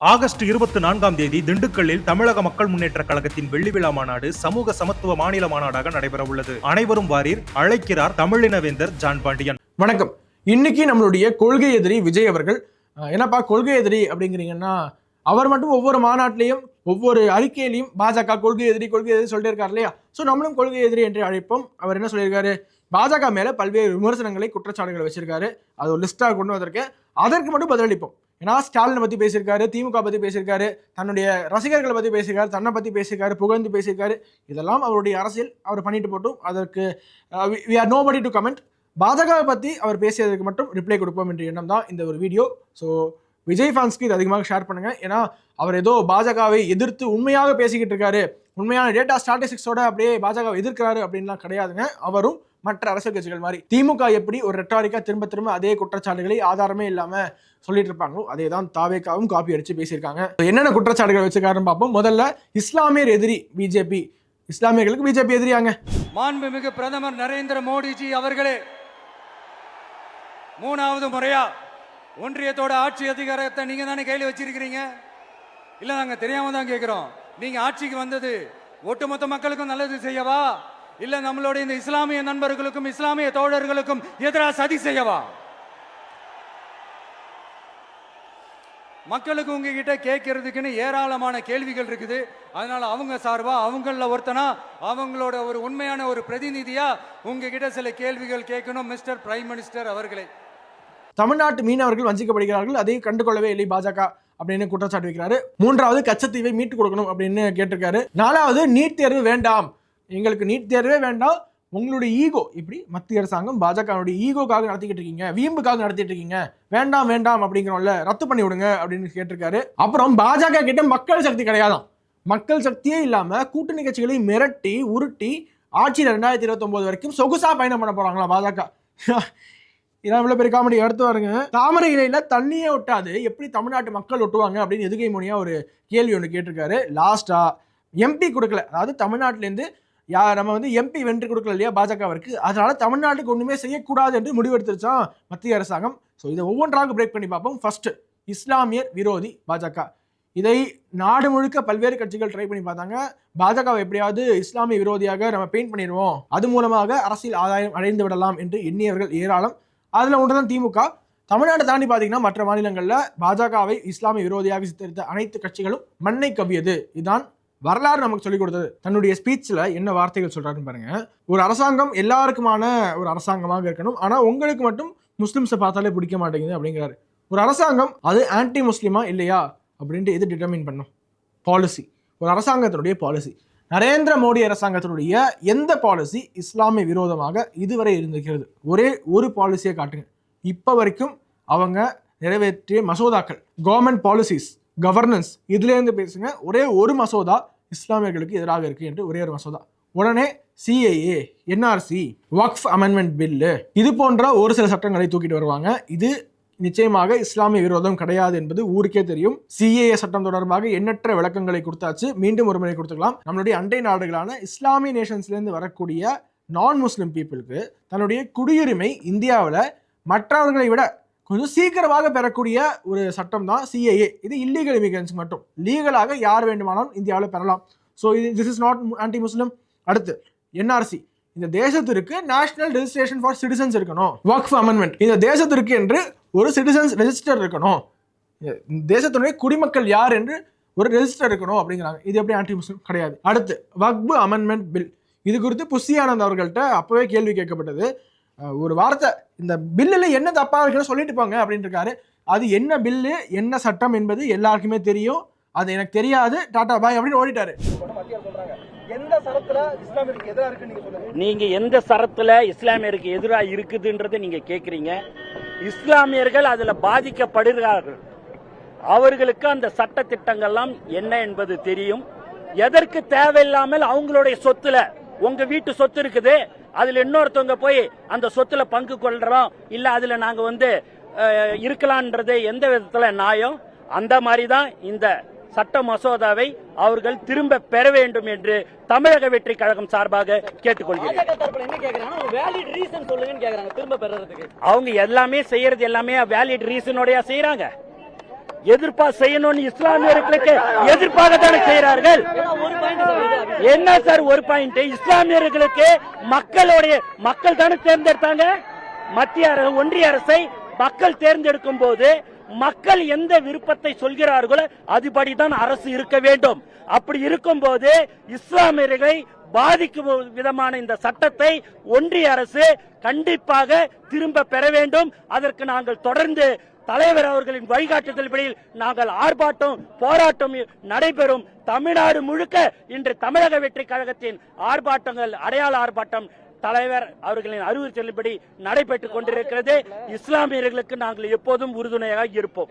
August இருபத்தி நான்காம் தேதி திண்டுக்கல்லில் தமிழக மக்கள் முன்னேற்ற கழகத்தின் வெள்ளி விழா மாநாடு சமூக சமத்துவ மாநில மாநாடாக நடைபெற உள்ளது அனைவரும் வாரீர். அழைக்கிறார் தமிழினவேந்தர் ஜான் பாண்டியன். வணக்கம். இன்னைக்கு நம்மளுடைய கொள்கை எதிரி விஜய் அவர்கள். என்னப்பா கொள்கை எதிரி அப்படிங்கிறீங்கன்னா அவர் மட்டும் ஒவ்வொரு மாநாட்டிலையும் ஒவ்வொரு அறிக்கையிலையும் பாஜக கொள்கை எதிரி கொள்கை எதிரி சொல்லிட்டு இருக்காரு இல்லையா? ஸோ நம்மளும் கொள்கை எதிரி என்று அழைப்போம். அவர் என்ன சொல்லியிருக்காரு? பாஜக மேலே பல்வேறு விமர்சனங்களை குற்றச்சாட்டுகளை வச்சிருக்காரு. அது ஒரு லிஸ்ட்டாக கொண்டு வந்திருக்கேன் அதற்கு மட்டும் பதிலளிப்போம். ஏன்னா ஸ்டாலினை பற்றி பேசியிருக்காரு திமுக பற்றி பேசியிருக்காரு தன்னுடைய ரசிகர்களை பற்றி பேசியிருக்காரு தன்னை பற்றி பேசியிருக்காரு புகழ்ந்து பேசியிருக்காரு. இதெல்லாம் அவருடைய அரசியல். அவர் பண்ணிட்டு போட்டும். அதற்கு we are nobody to comment பாஜகவை பற்றி அவர் பேசியதற்கு மட்டும் ரிப்ளை கொடுப்போம் என்ற எண்ணம் தான் இந்த ஒரு வீடியோ ஸோ விஜய் ஃபேன்ஸ்க்கு இது அதிகமாக ஷேர் பண்ணுங்கள் ஏன்னா அவர் ஏதோ பாஜகவை எதிர்த்து உண்மையாக பேசிக்கிட்டு இருக்காரு. உண்மையான டேட்டா ஸ்டாட்டிஸ்டிக்ஸோட அப்படியே பாஜகவை எதிர்க்கிறாரு அப்படின்லாம் கிடையாதுங்க. அவரும் மற்ற அரசியல் கட்சிகள் மாதிரி திமுக எப்படி ஒரு ரெட்டாரிக்கா திரும்ப திரும்ப அதே குற்றச்சாட்டுகளை ஆதாரமே இல்லாம சொல்லிட்டு இருப்பாங்களோ அதே தான் தாவேக்காவும் காப்பி அடிச்சு பேசியிருக்காங்க. என்னென்ன குற்றச்சாட்டுகள் வச்சிருக்காருன்னு பார்ப்போம். முதல்ல இஸ்லாமியர் எதிரி பிஜேபி. இஸ்லாமியர்களுக்கு பிஜேபி எதிரியாங்க. மாண்புமிகு பிரதமர் நரேந்திர மோடிஜி அவர்களே மூணாவது முறையா ஒன்றியத்தோட ஆட்சி அதிகாரத்தை நீங்க தானே கையில் வச்சிருக்கிறீங்க? இல்ல நாங்க தெரியாம தான் கேட்கிறோம் நீங்க ஆட்சிக்கு வந்தது ஒட்டுமொத்த மக்களுக்கும் நல்லது செய்யவா? இல்ல நம்மளுடைய இந்த இஸ்லாமிய நண்பர்களுக்கும் இஸ்லாமிய தோழர்களுக்கும் எதிராக சதி செய்யவா? மக்களுக்கு உங்ககிட்ட கேட்கறதுக்குன்னு ஏராளமான கேள்விகள் இருக்குது. அதனால அவங்க சார்பா அவங்கள ஒருத்தனா அவங்களோட ஒரு உண்மையான ஒரு பிரதிநிதியா உங்ககிட்ட சில கேள்விகள் கேட்கணும் மிஸ்டர் பிரைம் மினிஸ்டர் அவர்களே. தமிழ்நாட்டு மீனவர்கள் வஞ்சிக்கப்படுகிறார்கள் அதை கண்டுகொள்ளவே இல்லை பாஜக அப்படின்னு குற்றச்சாட்டு வைக்கிறாரு. மூன்றாவது கச்சத்தீவை மீட்டு கொடுக்கணும் அப்படின்னு கேட்டிருக்காரு. நாலாவது நீட் தேர்வு வேண்டாம். எங்களுக்கு நீட் தேர்வே வேண்டாம். உங்களுடைய ஈகோ இப்படி மத்திய அரசாங்கம் பாஜகவுடைய ஈகோக்காக நடத்திக்கிட்டு இருக்கீங்க. வீம்புக்காக நடத்திட்டு இருக்கீங்க. வேண்டாம் வேண்டாம் அப்படிங்கிறோம்ல ரத்து பண்ணி விடுங்க அப்படின்னு கேட்டிருக்காரு. அப்புறம் பாஜக கிட்ட மக்கள் சக்தி கிடையாதான் மக்கள் சக்தியே இல்லாம கூட்டணி கட்சிகளை மிரட்டி உருட்டி ஆட்சியில் ரெண்டாயிரத்தி இருபத்தொம்போது வரைக்கும் சொகுசா பயணம் பண்ண போறாங்களா பாஜக? இதான் இவ்வளோ பெரிய காமெடி எடுத்து வருங்க தாமரை இலையில் தண்ணியே ஒட்டாது. எப்படி தமிழ்நாட்டு மக்கள் ஒட்டுவாங்க அப்படின்னு எதுகை மொழியாக ஒரு கேள்வி ஒன்று கேட்டிருக்காரு. லாஸ்ட்டாக எம்பி கொடுக்கல. அதாவது தமிழ்நாட்டிலேருந்து யா நம்ம வந்து எம்பி வென்று கொடுக்கல இல்லையா பாஜகவிற்கு? அதனால தமிழ்நாட்டுக்கு ஒன்றுமே செய்யக்கூடாது என்று முடிவெடுத்துருச்சான் மத்திய அரசாங்கம். ஸோ இதை ஒவ்வொன்றாக பிரேக் பண்ணி பார்ப்போம். ஃபர்ஸ்ட் இஸ்லாமியர் விரோதி பாஜக. இதை நாடு முழுக்க பல்வேறு கட்சிகள் ட்ரை பண்ணி பார்த்தாங்க. பாஜகவை எப்படியாவது இஸ்லாமிய விரோதியாக நம்ம பெயிண்ட் பண்ணிடுவோம். அது மூலமாக அரசியல் ஆதாயம் அடைந்து விடலாம் என்று எண்ணியவர்கள் ஏராளம். அதில் ஒன்று தான் திமுக. தமிழ்நாட்டை தாண்டி பார்த்தீங்கன்னா மற்ற மாநிலங்களில் பாஜகவை இஸ்லாமிய விரோதியாக சித்தரித்த அனைத்து கட்சிகளும் மண்ணை கவ்வியது. இதுதான் வரலாறு நமக்கு சொல்லிக் கொடுத்தது. தன்னுடைய ஸ்பீச்சில் என்ன வார்த்தைகள் சொல்கிறாருன்னு பாருங்கள் ஒரு அரசாங்கம் எல்லாருக்குமான ஒரு அரசாங்கமாக இருக்கணும். ஆனால் உங்களுக்கு மட்டும் முஸ்லிம்ஸை பார்த்தாலே பிடிக்க மாட்டேங்குது அப்படிங்கிறாரு. ஒரு அரசாங்கம் அது ஆன்டி முஸ்லீமா இல்லையா அப்படின்ட்டு எது டிட்டர்மின் பண்ணும்? பாலிசி ஒரு அரசாங்கத்தினுடைய பாலிசி நரேந்திர மோடி அரசாங்கத்தினுடைய எந்த பாலிசி இஸ்லாமிய விரோதமாக இதுவரை இருந்திருக்கிறது? ஒரே ஒரு பாலிசியை காட்டுங்க. இப்போ வரைக்கும் அவங்க நிறைவேற்றிய மசோதாக்கள் கவர்மெண்ட் பாலிசிஸ் கவர்னன்ஸ் இதுலேருந்து பேசுங்க. ஒரே ஒரு மசோதா இஸ்லாமியர்களுக்கு எதிராக இருக்கு என்று ஒரே ஒரு மசோதா. உடனே சிஏஏ என்ஆர்சி வக்ஃப் அமெண்ட்மெண்ட் பில்லு இது போன்ற ஒரு சில சட்டங்களை தூக்கிட்டு வருவாங்க. இது நிச்சயமாக இஸ்லாமிய விரோதம் கிடையாது என்பது ஊருக்கே தெரியும். சிஏஏ சட்டம் தொடர்பாக எண்ணற்ற விளக்கங்களை கொடுத்தாச்சு. மீண்டும் ஒரு முறை கொடுத்துக்கலாம். நம்மளுடைய அண்டை நாடுகளான இஸ்லாமிய நேஷன்ஸ்லேருந்து வரக்கூடிய நான் முஸ்லிம் பீப்புளுக்கு தன்னுடைய குடியுரிமை இந்தியாவில் மற்றவர்களை விட கொஞ்சம் சீக்கிரமாக பெறக்கூடிய ஒரு சட்டம் தான் சிஏஏ இது இல்லீகல் இமிகிரன்ஸ் மட்டும். லீகலாக யார் வேண்டுமானாலும் இந்தியாவில் பெறலாம். ஸோ இது this is not anti Muslim அடுத்து என்ஆர்சி இந்த தேசத்திற்கு நேஷனல் ரெஜிஸ்ட்ரேஷன் ஃபார் சிட்டிசன்ஸ் இருக்கணும். வக்ஃப் அமெண்ட்மெண்ட் இந்த தேசத்திற்கு என்று ஒரு சிட்டிசன்ஸ் ரெஜிஸ்டர் இருக்கணும். இந்த குடிமக்கள் யார் என்று ஒரு ரெஜிஸ்டர் இருக்கணும் அப்படிங்கிறாங்க. இது எப்படி ஆன்டி முஸ்லிம் கிடையாது. அடுத்து வக்பு அமெண்ட்மெண்ட் பில் இது குறித்து புஷி அவர்கள்ட்ட அப்போவே கேள்வி கேட்கப்பட்டது. ஒரு வார்த்தை இந்த பில்லில் என்ன தப்பா இருக்குன்னு சொல்லிட்டு போங்க அப்படின்னு இருக்காரு அது என்ன பில்லு என்ன சட்டம் என்பது எல்லாருக்குமே தெரியும். அது எனக்கு தெரியாது. டாடா பாய் அப்படின்னு ஓடிட்டாரு. எந்த சரத்துல இஸ்லாமியருக்கு எதிராக இருக்குன்னு நீங்க சொல்லுங்க. நீங்க எந்த சரத்துல இஸ்லாமியருக்கு எதிராக இருக்குதுன்றதை நீங்க கேக்குறீங்க. இஸ்லாமியர்கள் அதுல பாதிக்கப்படுகிறார்கள். அவர்களுக்கு அந்த சட்ட திட்டங்கள்லாம் என்ன என்பது தெரியும். எதற்கு தேவையில்லாமல் அவங்களுடைய சொத்துல உங்க வீட்டு சொத்து இருக்குது அதுல இன்னொருத்தவங்க போய் அந்த சொத்துல பங்கு கொள்றோம். இல்ல அதுல நாங்க வந்து இருக்கலான்றது எந்த விதத்துல நியாயம்? அந்த மாதிரி தான் இந்த சட்ட மசோதாவை அவர்கள் திரும்ப பெற வேண்டும் என்று தமிழக வெற்றி கழகம் சார்பாக கேட்டுக்கொள்கிறேன். அவங்க எல்லாமே செய்யறது எல்லாமே வேலிட் ரீசனோடயா செய்யறாங்க எதிர்ப்பா செய்யணும்னு இஸ்லாமியர்களுக்கு எதிர்ப்பாக தானே செய்யறார்கள் என்ன சார் ஒரு பாயிண்ட் இஸ்லாமியர்களுக்கு மக்களுடைய மக்கள் தானே தேர்ந்தெடுத்தாங்க? மத்திய அரசு ஒன்றிய அரசை மக்கள் தேர்ந்தெடுக்கும் போது மக்கள் எந்த விருப்பத்தை சொல்கிறார்களோ அதுபடிதான் அரசு இருக்க வேண்டும். அப்படி இருக்கும் போது இஸ்லாமியர்களை பாதிக்கும் விதமான இந்த சட்டத்தை ஒன்றிய அரசு கண்டிப்பாக திரும்ப பெற வேண்டும். அதற்கு நாங்கள் தொடர்ந்து தலைவர் அவர்களின் வழிகாட்டுதல்படி நாங்கள் ஆர்ப்பாட்டம் போராட்டம் நடைபெறும். தமிழ்நாடு முழுக்க இன்று தமிழக வெற்றி கழகத்தின் ஆர்ப்பாட்டங்கள் அடையாள ஆர்ப்பாட்டம் தலைவர் அவர்களின் அறிவுறுத்தலின்படி நடைபெற்றுக் கொண்டிருக்கிறது. இஸ்லாமியர்களுக்கு நாங்கள் எப்போதும் உறுதுணையாக இருப்போம்.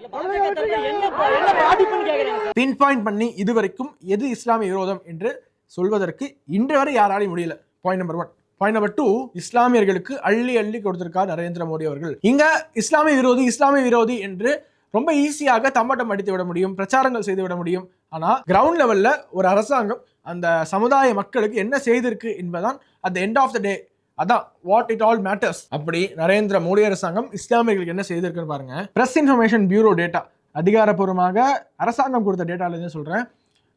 பின் பாயிண்ட் பண்ணி இதுவரைக்கும் எது இஸ்லாமிய விரோதம் என்று சொல்வதற்கு இன்று வரை யாராலையும் முடியல. Point number one point number two இஸ்லாமியர்களுக்கு அள்ளி அள்ளி கொடுத்திருக்கார் நரேந்திர மோடி அவர்கள். இங்க இஸ்லாமிய விரோதி இஸ்லாமிய விரோதி என்று ரொம்ப ஈஸியாக தம்பட்டம் அடித்து விட முடியும் பிரச்சாரங்கள் செய்து விட முடியும். ஆனா கிரவுண்ட் லெவல்ல ஒரு அரசாங்கம் அந்த சமுதாய மக்களுக்கு என்ன செய்திருக்கு என்பதுதான் at end of the day அதான் வாட் இட் ஆல் மேட்டர்ஸ் அப்படி நரேந்திர மோடி அரசாங்கம் இஸ்லாமியர்களுக்கு என்ன செய்திருக்குன்னு பாருங்க. பிரஸ் இன்ஃபர்மேஷன் பியூரோ டேட்டா அதிகாரப்பூர்வமாக அரசாங்கம் கொடுத்த டேட்டாலேருந்து சொல்கிறேன்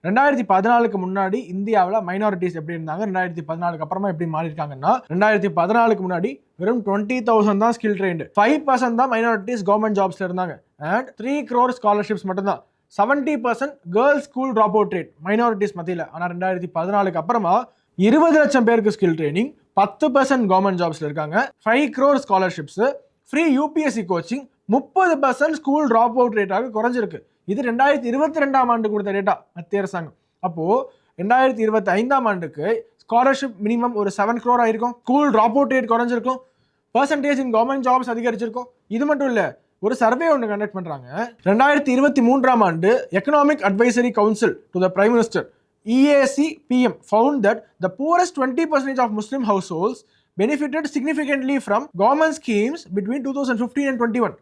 ரெண்டாயிரத்தி பதினாலுக்கு முன்னாடி இந்தியாவில் மைனாரிட்டிஸ் எப்படி இருந்தாங்க? ரெண்டாயிரத்தி பதினாலுக்கு அப்புறமா எப்படி மாறி இருக்காங்கன்னா ரெண்டாயிரத்தி பதினாலுக்கு முன்னாடி வெறும் டுவெண்ட்டி தௌசண்ட் தான் ஸ்கில் ட்ரெயின்டு ஃபைவ் பர்சன்ட் தான் மைனாரிட்டிஸ் கவர்மெண்ட் ஜாப்ஸ்ல இருந்தாங்க. அண்ட் த்ரீ க்ரோர் ஸ்காலர்ஷிப்ஸ் மட்டும்தான். Seventy percent girls school drop out rate minorities மத்தியில். ஆனால் ரெண்டாயிரத்தி பதினாலுக்கு அப்புறமா இருபது லட்சம் பேருக்கு ஸ்கில் ட்ரைனிங் பத்து பர்சன்ட் கவர்மெண்ட் ஜாப்ஸ்ல இருக்காங்க. Five crore scholarships free UPSC coaching முப்பது பர்சன்ட் ஸ்கூல் ட்ராப் அவுட் ரேட்டாக குறைஞ்சிருக்கு. இது ரெண்டாயிரத்தி இருபத்தி ரெண்டாம் ஆண்டு கொடுத்த டேட்டா மத்திய அரசாங்கம். அப்போது ரெண்டாயிரத்தி இருபத்தி ஐந்தாம் ஆண்டுக்கு ஸ்காலர்ஷிப் மினிமம் ஒரு செவன் க்ரோர் ஆயிருக்கும். ஸ்கூல் ட்ராப் அவுட் ரேட் குறைஞ்சிருக்கும். பர்சன்டேஜ் இன் கவர்மெண்ட் ஜாப்ஸ் அதிகரிச்சிருக்கும். இது மட்டும் இல்லை ஒரு சர்வே ஒன்று கண்டக்ட் பண்ணுறாங்க ரெண்டாயிரத்தி இருபத்தி மூன்றாம் ஆண்டு economic advisory council to the prime minister EAC PM found that the poorest twenty percentage of poorest 20% of Muslim households benefited significantly from government schemes between 2015 and 21.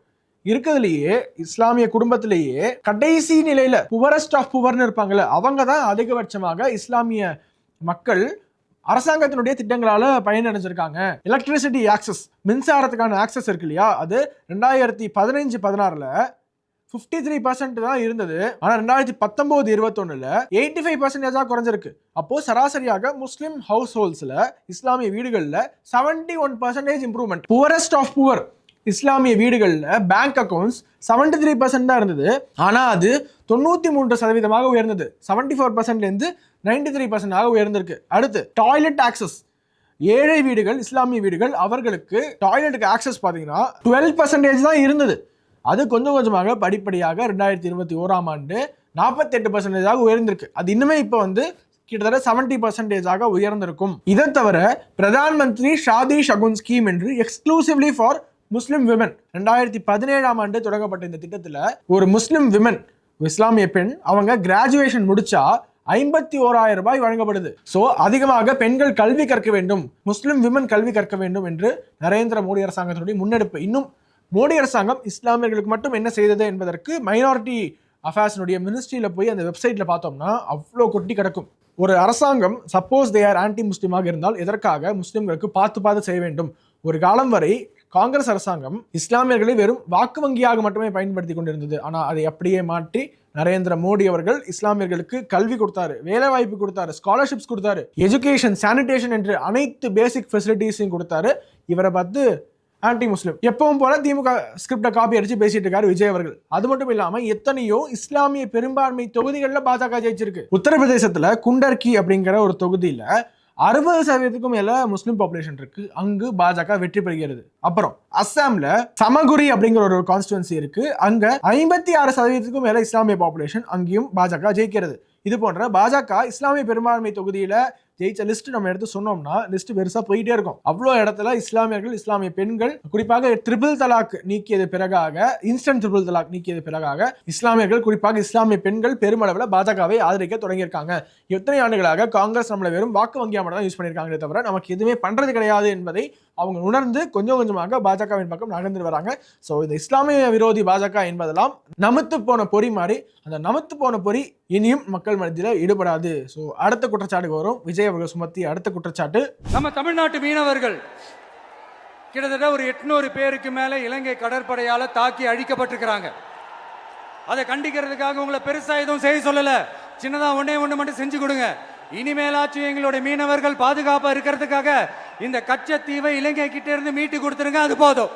இருக்கிறதுலயே இஸ்லாமிய குடும்பத்திலேயே கடைசி நிலையில புவரஸ்ட் ஆஃப் புவர்னு இருப்பாங்கல்ல அவங்க தான் அதிகபட்சமாக இஸ்லாமிய மக்கள் அரசாங்கத்தினுடைய திட்டங்களால பயனடைஞ்சிருக்காங்க. எலக்ட்ரிசிட்டி ஆக்சஸ் மின்சாரத்துக்கான ஆக்சஸ் இருக்கு இல்லையா? அது ரெண்டாயிரத்தி பதினஞ்சு பதினாறுல ஃபிஃப்டி த்ரீ பர்சன்ட் தான் இருந்தது. ஆனால் ரெண்டாயிரத்தி பத்தொம்போது இருபத்தொன்னுல எயிட்டி ஃபைவ் பர்சன்டேஜாக குறைஞ்சிருக்கு. அப்போது சராசரியாக முஸ்லீம் ஹவுஸ் ஹோல்ஸில் இஸ்லாமிய வீடுகளில் seventy one percentage improvement poorest of poor இஸ்லாமிய வீடுகளில் bank accounts seventy three percent தான் இருந்தது. ஆனால் அது தொண்ணூற்றி மூன்று சதவீதமாக உயர்ந்தது. செவன்டி ஃபோர் பர்சன்ட்லேருந்து நைன்டி த்ரீ பர்சன்டாக உயர்ந்திருக்கு. அடுத்து டாய்லெட் ஆக்சஸ் ஏழை வீடுகள் இஸ்லாமிய வீடுகள் அவர்களுக்கு டாய்லெட்டுக்கு ஆக்சஸ் பார்த்தீங்கன்னா டுவெல் பர்சன்டேஜ் தான் இருந்தது. அது கொஞ்சம் கொஞ்சமாக படிப்படியாக ரெண்டாயிரத்தி இருபத்தி ஓராம் ஆண்டு நாற்பத்தெட்டு பர்சன்டேஜாக உயர்ந்திருக்கு. அது இன்னுமே இப்போ வந்து கிட்டத்தட்ட செவன்டி பர்சன்டேஜாக உயர்ந்திருக்கும். இதை தவிர பிரதான் மந்திரி ஷாதி ஷகுன் ஸ்கீம் என்று எக்ஸ்க்ளூசிவ்லி ஃபார் முஸ்லிம் விமன் ரெண்டாயிரத்தி பதினேழாம் ஆண்டு தொடங்கப்பட்ட இந்த திட்டத்தில் ஒரு முஸ்லிம் விமன் இஸ்லாமிய பெண் அவங்க கிராஜுவேஷன் முடிச்சா ஐம்பத்தி ஓராயிரம் ரூபாய் வழங்கப்படுது. ஸோ அதிகமாக பெண்கள் கல்வி கற்க வேண்டும் முஸ்லிம் விமன் கல்வி கற்க வேண்டும் என்று நரேந்திர மோடி அரசாங்கத்தினுடைய முன்னெடுப்பு. இன்னும் மோடி அரசாங்கம் இஸ்லாமியர்களுக்கு மட்டும் என்ன செய்தது என்பதற்கு மைனாரிட்டி அஃபேர்ஸினுடைய மினிஸ்ட்ரியில் போய் அந்த வெப்சைட்டில் பார்த்தோம்னா அவ்வளோ கொட்டி கிடக்கும். ஒரு அரசாங்கம் சப்போஸ் தே ஆர் ஆன்டி முஸ்லீமாக இருந்தால் எதற்காக முஸ்லிம்களுக்கு பார்த்து பார்த்து செய்ய வேண்டும்? ஒரு காலம் வரை காங்கிரஸ் அரசாங்கம் இஸ்லாமியர்களை வெறும் வாக்கு வங்கியாக மட்டுமே பயன்படுத்தி கொண்டிருந்தது. ஆனால் அதை அப்படியே மாற்றி நரேந்திர மோடி அவர்கள் இஸ்லாமியர்களுக்கு கல்வி கொடுத்தாரு வேலை வாய்ப்பு கொடுத்தாரு ஸ்காலர்ஷிப்ஸ் கொடுத்தாரு எஜுகேஷன் சானிடேஷன் என்று அனைத்து பேசிக் ஃபெசிலிட்டிஸையும் கொடுத்தாரு. இவரை பார்த்து ஆன்டி முஸ்லீம் எப்பவும் போல திமுக ஸ்கிரிப்டை காப்பி அடிச்சு பேசிட்டு இருக்காரு விஜய் அவர்கள். அது மட்டும் இல்லாம எத்தனையோ இஸ்லாமிய பெரும்பான்மை தொகுதிகளில் பாஜக ஜெயிச்சிருக்கு. உத்தரப்பிரதேசத்துல குண்டர்கி அப்படிங்கிற ஒரு தொகுதியில அறுபது சதவீதத்துக்கும் மேல முஸ்லீம் பாப்புலேஷன் இருக்கு. அங்கு பாஜக வெற்றி பெறுகிறது. அப்புறம் அஸ்ஸாம்ல சமகுரி அப்படிங்கிற ஒரு கான்ஸ்டுவன்சி இருக்கு. அங்க ஐம்பத்தி ஆறு சதவீதத்துக்கும் மேல இஸ்லாமிய பாப்புலேஷன் அங்கேயும் பாஜக ஜெயிக்கிறது. இது போன்ற பாஜக இஸ்லாமிய பெரும்பான்மை தொகுதியில ஜெயிச்ச லிஸ்ட் நம்ம எடுத்து சொன்னோம்னா லிஸ்ட் பெருசா போயிட்டே இருக்கும். அவ்வளோ இடத்துல இஸ்லாமியர்கள் இஸ்லாமிய பெண்கள் குறிப்பாக ட்ரிபிள் தலாக் நீக்கியது பிறகாக இன்ஸ்டன்ட் ட்ரிபிள் தலாக் நீக்கியது பிறகாக இஸ்லாமியர்கள் குறிப்பாக இஸ்லாமிய பெண்கள் பெருமளவில் பாஜகவை ஆதரிக்க தொடங்கியிருக்காங்க. எத்தனை ஆண்டுகளாக காங்கிரஸ் நம்மளை வெறும் வாக்கு வங்கியா மட்டும் தான் யூஸ் பண்ணியிருக்காங்களே தவிர நமக்கு எதுவுமே பண்றது கிடையாது என்பதை அவங்க உணர்ந்து கொஞ்சம் கொஞ்சமாக பாஜகவின் பக்கம் நகர்ந்து வராங்க. ஸோ இந்த இஸ்லாமிய விரோதி பாஜக என்பதெல்லாம் நமத்து போன பொறி மாறி அந்த நமத்து போன பொறி இனியும் மக்கள் மத்தியில் ஈடுபடாது. ஸோ அடுத்த குற்றச்சாட்டுக்கு வரும். விஜய் அவர்கள் சுமத்தி அடுத்த குற்றச்சாட்டு. நம்ம தமிழ்நாட்டு மீனவர்கள் கிட்டத்தட்ட ஒரு எட்நூறு பேருக்கு மேலே இலங்கை கடற்படையால் தாக்கி அழிக்கப்பட்டிருக்கிறாங்க. அதை கண்டிக்கிறதுக்காக உங்களை பெருசாக எதுவும் செய்ய சொல்லலை. சின்னதாக ஒன்றே ஒன்று மட்டும் செஞ்சு கொடுங்க. இனிமேலாச்சும் எங்களுடைய மீனவர்கள் பாதுகாப்பா இருக்கிறதுக்காக இந்த கச்சத்தீவை இலங்கை கிட்ட இருந்து மீட்டு கொடுத்துருங்க அது போதும்.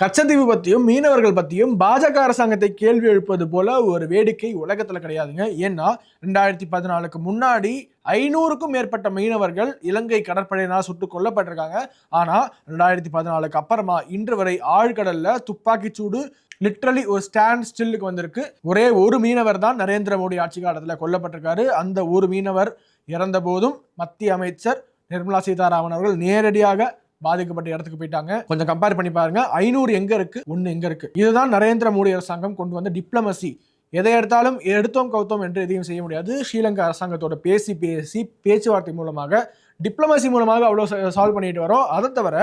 கச்சத்தீவு பத்தியும் மீனவர்கள் பத்தியும் பாஜக அரசாங்கத்தை கேள்வி எழுப்பது போல ஒரு வேடிக்கை உலகத்துல கிடையாதுங்க. ஏன்னா ரெண்டாயிரத்தி பதினாலுக்கு முன்னாடி ஐநூறுக்கும் மேற்பட்ட மீனவர்கள் இலங்கை கடற்படையினால் சுட்டுக் கொல்லப்பட்டிருக்காங்க. ஆனால் ரெண்டாயிரத்தி பதினாலுக்கு அப்புறமா இன்று வரை ஆழ்கடல்ல துப்பாக்கிச்சூடு லிட்ரலி ஒரு ஸ்டாண்ட் ஸ்டில்லுக்கு வந்திருக்கு. ஒரே ஒரு மீனவர் தான் நரேந்திர மோடி ஆட்சி காலத்தில் கொல்லப்பட்டிருக்காரு. அந்த ஒரு மீனவர் இறந்த போதும் மத்திய அமைச்சர் நிர்மலா சீதாராமன் அவர்கள் நேரடியாக பாதிக்கப்பட்ட இடத்துக்கு போயிட்டாங்க. கொஞ்சம் கம்பேர் பண்ணி பாருங்க. ஐநூறு எங்க இருக்கு? ஒன்னு எங்க இருக்கு? இதுதான் நரேந்திர மோடி அரசாங்கம் கொண்டு வந்த டிப்ளமசி எதை எடுத்தாலும் எடுத்தோம் கவுத்தோம் என்று எதையும் செய்ய முடியாது. ஸ்ரீலங்கா அரசாங்கத்தோட பேசி பேசி பேச்சுவார்த்தை மூலமாக டிப்ளமசி மூலமாக அவ்வளோ சால்வ் பண்ணிட்டு வரோம். அதை தவிர